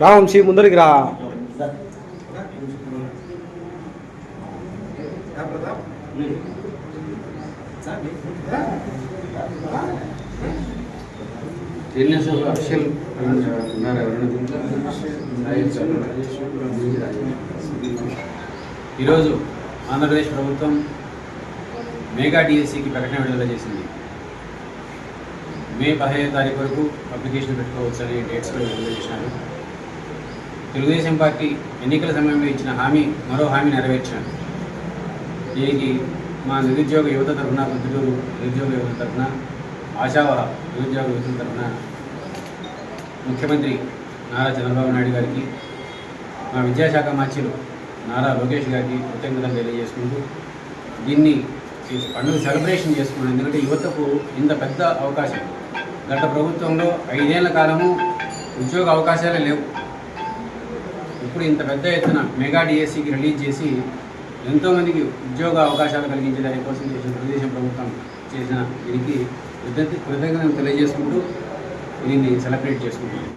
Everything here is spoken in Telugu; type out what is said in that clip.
రా వంశీ ముందరికి రా. ఈరోజు ఆంధ్రప్రదేశ్ ప్రభుత్వం మెగా డిఎస్సికి ప్రకటన విడుదల చేసింది. మే పదిహేను తారీఖు వరకు అప్లికేషన్ పెట్టుకోవచ్చు అనే డేట్స్ కూడా విడుదల చేసినారు తెలుగుదేశం పార్టీ ఎన్నికల సమయంలో ఇచ్చిన హామీ మరో హామీ నెరవేర్చారు దీనికి మా నిరుద్యోగ యువత తరఫున వృద్ధులు నిరుద్యోగ యువత తరఫున ఆశావహ నిరుద్యోగ యువత తరఫున ముఖ్యమంత్రి నారా చంద్రబాబు నాయుడు గారికి మా విద్యాశాఖ మాచ్యులు నారా లోకేష్ గారికి కృతజ్ఞతలు తెలియజేసుకుంటూ దీన్ని పండుగ సెలబ్రేషన్ చేసుకున్నాం. ఎందుకంటే యువతకు ఇంత పెద్ద అవకాశం. గత ప్రభుత్వంలో ఐదేళ్ళ కాలము ఉద్యోగ అవకాశాలే లేవు. ఇప్పుడు ఇంత పెద్ద ఎత్తున మెగా డిఎస్సికి రిలీజ్ చేసి ఎంతోమందికి ఉద్యోగ అవకాశాలు కలిగించే దానికోసం చేసిన తెలుగుదేశం ప్రభుత్వం చేసిన దీనికి కృతజ్ఞ కృతజ్ఞతలు తెలియజేసుకుంటూ దీన్ని సెలబ్రేట్ చేసుకుంటున్నాం.